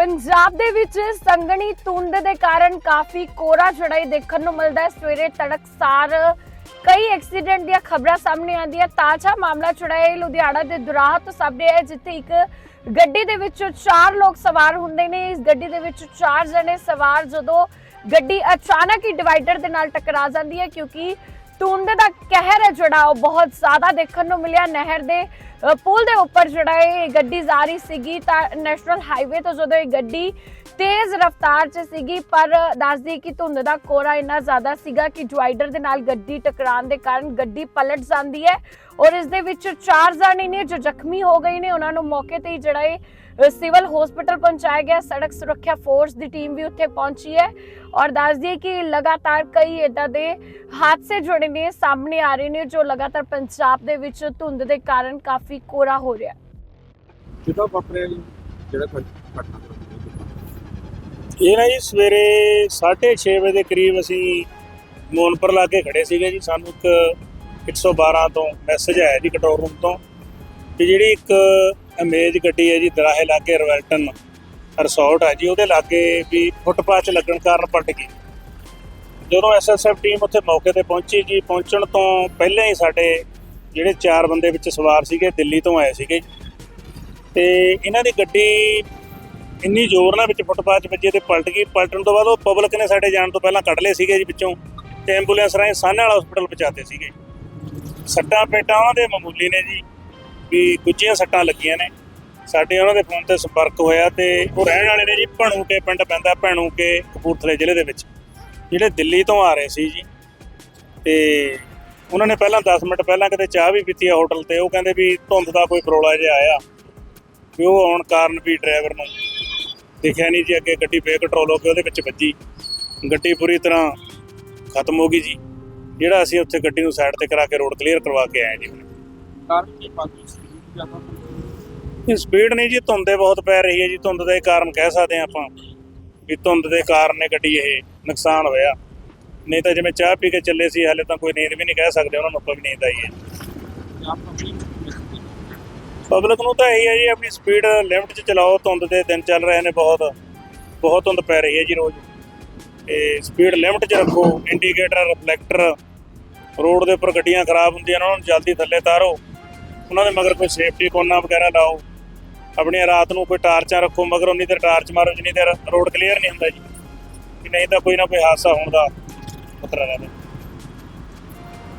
ਪੰਜਾਬ ਦੇ ਵਿੱਚ ਸੰਘਣੀ ਧੁੰਦ ਦੇ ਕਾਰਨ ਕਾਫੀ ਕੋਰਾ ਚੜਾਈ ਦੇਖਣ ਨੂੰ ਮਿਲਦਾ ਹੈ। ਸਵੇਰੇ ਤੜਕਸਾਰ ਕਈ ਐਕਸੀਡੈਂਟ ਦੀਆਂ ਖਬਰਾਂ ਸਾਹਮਣੇ ਆਉਂਦੀਆਂ। ਤਾਜ਼ਾ ਮਾਮਲਾ ਚੜਾਈ ਲੁਧਿਆਣਾ ਦੇ ਦੁਰਾਹ ਤੋਂ ਸਾਹਮਣੇ ਆਇਆ, ਜਿੱਥੇ ਇੱਕ ਗੱਡੀ ਦੇ ਵਿੱਚ ਚਾਰ ਲੋਕ ਸਵਾਰ ਹੁੰਦੇ ਨੇ। ਇਸ ਗੱਡੀ ਦੇ ਵਿੱਚ ਚਾਰ ਜਣੇ ਸਵਾਰ ਜਦੋਂ ਗੱਡੀ ਅਚਾਨਕ ਹੀ ਡਿਵਾਈਡਰ ਦੇ ਨਾਲ ਟਕਰਾ ਜਾਂਦੀ ਹੈ, ਕਿਉਂਕਿ ਧੁੰਦ ਦਾ ਕਹਿਰ ਹੈ ਜਿਹੜਾ, ਉਹ ਬਹੁਤ ਜ਼ਿਆਦਾ ਦੇਖਣ ਨੂੰ ਮਿਲਿਆ ਨਹਿਰ ਦੇ ਪੁਲ ਦੇ ਉੱਪਰ ਜਿਹੜਾ ਇਹ ਗੱਡੀ ਜਾ ਰਹੀ ਸੀਗੀ ਤਾਂ ਨੈਸ਼ਨਲ ਹਾਈਵੇ ਤੋਂ ਜਦੋਂ ਇਹ ਗੱਡੀ ਤੇਜ਼ ਰਫ਼ਤਾਰ 'ਚ ਸੀਗੀ, ਪਰ ਦੱਸਦੀ ਕਿ ਧੁੰਦ ਦਾ ਕੋਰਾ ਇੰਨਾ ਜ਼ਿਆਦਾ ਸੀਗਾ ਕਿ ਡਿਵਾਈਡਰ ਦੇ ਨਾਲ ਗੱਡੀ ਟਕਰਾਉਣ ਦੇ ਕਾਰਨ ਗੱਡੀ ਪਲਟ ਜਾਂਦੀ ਹੈ ਔਰ ਇਸ ਦੇ ਵਿੱਚ ਚਾਰ ਜਾਣੇ ਨੇ ਜੋ ਜ਼ਖਮੀ ਹੋ ਗਏ ਨੇ, ਉਹਨਾਂ ਨੂੰ ਮੌਕੇ ਤੇ ਹੀ ਜਿਹੜਾ ਇਹ ਸਿਵਲ ਹਸਪੀਟਲ ਪਹੁੰਚਾਇਆ ਗਿਆ। ਸੜਕ ਸੁਰੱਖਿਆ ਫੋਰਸ ਦੀ ਟੀਮ ਵੀ ਉੱਥੇ ਪਹੁੰਚੀ ਹੈ ਔਰ ਦੱਸ ਦਈਏ ਕਿ ਲਗਾਤਾਰ ਕਈ ਇਦਾਂ ਦੇ ਹਾਦਸੇ ਜੁੜੇ ਨੇ ਸਾਹਮਣੇ ਆ ਰਹੇ ਨੇ ਜੋ ਲਗਾਤਾਰ ਪੰਜਾਬ ਦੇ ਵਿੱਚ ਧੁੰਦ ਦੇ ਕਾਰਨ ਕਾਫੀ ਕੋਰਾ ਹੋ ਰਿਹਾ ਜਿਹੜਾ ਘਟਨਾ ਇਹ ਨਾ ਜੀ ਸਵੇਰੇ 6:30 ਵਜੇ ਦੇ ਕਰੀਬ ਅਸੀਂ ਮੋਨਪੁਰ ਲਾ ਕੇ ਖੜੇ ਸੀਗੇ ਜੀ। ਸਾਨੂੰ ਇੱਕ 112 ਤੋਂ ਮੈਸੇਜ ਆਇਆ ਜੀ ਕੰਟਰੋਲ ਰੂਮ ਤੋਂ ਕਿ ਜਿਹੜੀ ਇੱਕ ਅਮੇਜ ਗੱਡੀ ਹੈ ਜੀ ਦਰਾਹੇ ਲਾਗੇ ਰਵੈਲਟਨ ਰਿਸੋਰਟ ਹੈ ਜੀ ਉਹਦੇ ਲਾਗੇ ਵੀ ਫੁੱਟਪਾਥ 'ਚ ਲੱਗਣ ਕਾਰਨ ਪਲਟ ਗਈ। ਜਦੋਂ ਐਸਐਸਐਫ ਟੀਮ ਉੱਥੇ ਮੌਕੇ ਤੇ ਪਹੁੰਚੀ ਜੀ, ਪਹੁੰਚਣ ਤੋਂ ਪਹਿਲਾਂ ਹੀ ਸਾਡੇ ਜਿਹੜੇ ਚਾਰ ਬੰਦੇ ਵਿੱਚ ਸਵਾਰ ਸੀਗੇ, ਦਿੱਲੀ ਤੋਂ ਆਏ ਸੀਗੇ। ਤੇ ਇਹਨਾਂ ਦੀ ਗੱਡੀ ਇੰਨੀ ਜ਼ੋਰ ਨਾਲ ਵਿੱਚ ਫੁੱਟਪਾਥ 'ਚ ਵੱਜੇ ਤੇ ਪਲਟ ਗਈ। ਪਲਟਣ ਤੋਂ ਬਾਅਦ ਉਹ ਪਬਲਿਕ ਨੇ ਸਾਡੇ ਜਾਣ ਤੋਂ ਪਹਿਲਾਂ ਕੱਢ ਲਏ ਸੀਗੇ ਜੀ ਵਿੱਚੋਂ ਤੇ ਐਂਬੂਲੈਂਸ ਰਾਹੀਂ ਸਾਹਨੇ ਵਾਲਾ ਹਸਪੀਟਲ ਪਹੁੰਚਾਤੇ ਸੀਗੇ। ਸੱਟਾਂ ਪੇਟਾਂ ਉਹਨਾਂ ਦੇ ਮਾਮੂਲੀ ਨੇ ਜੀ, ਵੀ ਗੁੱਜੀਆਂ ਸੱਟਾਂ ਲੱਗੀਆਂ ਨੇ। ਸਾਡੇ ਉਹਨਾਂ ਦੇ ਫੋਨ ਤੇ ਸੰਪਰਕ ਹੋਇਆ ਤੇ ਉਹ ਰਹਿਣ ਵਾਲੇ ਨੇ ਜੀ, ਭਣੂ ਕੇ ਪਿੰਡ ਪੈਂਦਾ, ਭਣੂ ਕੇ ਕਪੂਰਥਲੇ ਜ਼ਿਲ੍ਹੇ ਦੇ ਵਿੱਚ। ਜਿਹੜੇ ਦਿੱਲੀ ਤੋਂ ਆ ਰਹੇ ਸੀ ਜੀ ਤੇ ਉਹਨਾਂ ਨੇ ਪਹਿਲਾਂ 10 ਮਿੰਟ ਪਹਿਲਾਂ ਕਿਤੇ ਚਾਹ ਵੀ ਪੀਤੀ ਆ ਹੋਟਲ ਤੇ ਉਹ ਕਹਿੰਦੇ ਵੀ ਧੁੰਦ ਦਾ ਕੋਈ ਪਰੋਲਾ ਜਿਹਾ ਆਇਆ ਵੀ ਉਹ ਆਉਣ ਕਾਰਨ ਵੀ ਡਰਾਈਵਰ ਨੂੰ ਦਿਖਿਆ ਨਹੀਂ ਜੀ ਅੱਗੇ ਗੱਡੀ ਬੇਕੰਟਰੋਲ ਹੋ ਕੇ ਉਹਦੇ ਵਿੱਚ ਵੱਜੀ। ਗੱਡੀ ਪੂਰੀ ਤਰ੍ਹਾਂ ਖਤਮ ਹੋ ਗਈ ਜੀ। ਜਿਹੜਾ ਅਸੀਂ ਉੱਥੇ ਗੱਡੀ ਨੂੰ ਸਾਈਡ ਤੇ ਕਰਾ ਕੇ ਰੋਡ ਕਲੀਅਰ ਕਰਵਾ ਕੇ ਆਏ ਜੀ। ਕਾਰਨ ਕੀ ਪਾਉਂਦੀ ਸੀ? ਜ਼ਿਆਦਾ ਇਹ ਸਪੀਡ ਨਹੀਂ ਜੀ ਧੁੰਦੇ ਬਹੁਤ ਪੈ ਰਹੀ ਹੈ ਜੀ ਧੁੰਦ ਦੇ ਕਾਰਨ ਕਹਿ ਸਕਦੇ ਹਾਂ ਆਪਾਂ। ਵੀ ਧੁੰਦ ਦੇ ਕਾਰਨ ਇਹ ਗੱਡੀ ਇਹ ਨੁਕਸਾਨ ਹੋਇਆ। ਨਹੀਂ ਤਾਂ ਜਿਵੇਂ ਚਾਹ ਪੀ ਕੇ ਚੱਲੇ ਸੀ, ਹਾਲੇ ਤਾਂ ਕੋਈ ਨੀਂਦ ਵੀ ਨਹੀਂ ਕਹਿ ਸਕਦੇ, ਉਹਨਾਂ ਨੂੰ ਆਪਾਂ ਨੀਂਦ ਆਈ ਹੈ। ਪਬਲਿਕ ਨੂੰ ਤਾਂ ਇਹੀ ਹੈ ਜੀ, ਆਪਣੀ ਸਪੀਡ ਲਿਮਟ 'ਚ ਚਲਾਓ, ਧੁੰਦ ਦੇ ਦਿਨ ਚੱਲ ਰਹੇ ਨੇ ਬਹੁਤ। ਬਹੁਤ ਧੁੰਦ ਪੈ ਰਹੀ ਹੈ ਜੀ ਰੋਜ਼। ਤੇ ਸਪੀਡ ਲਿਮਟ 'ਚ ਰੱਖੋ, ਇੰਡੀਕੇਟਰ, ਰਿਫਲੈਕਟਰ, ਰੋਡ ਦੇ ਉੱਪਰ ਗੱਡੀਆਂ ਖਰਾਬ ਹੁੰਦੀਆਂ ਨੇ, ਉਹਨਾਂ ਨੂੰ ਜਲਦੀ ਥੱਲੇ ਤਾਰੋ। ਉਹਨਾਂ ਦੇ ਮਗਰ ਕੋਈ ਸੇਫਟੀ ਕੋਨਾ ਵਗੈਰਾ ਲਾਓ। ਆਪਣੀਆਂ ਰਾਤ ਨੂੰ ਕੋਈ ਟਾਰਚਾਂ ਰੱਖੋ, ਮਗਰ ਉਨੀ ਦੇਰ ਟਾਰਚ ਮਾਰੋ, ਜਿੰਨੀ ਦੇਰ ਰੋਡ ਕਲੀਅਰ ਨਹੀਂ ਹੁੰਦਾ ਜੀ। ਨਹੀਂ ਤਾਂ ਕੋਈ ਨਾ ਕੋਈ ਹਾਦਸਾ ਹੋਣ ਦਾ ਖਤਰਾ ਰਹਿੰਦਾ।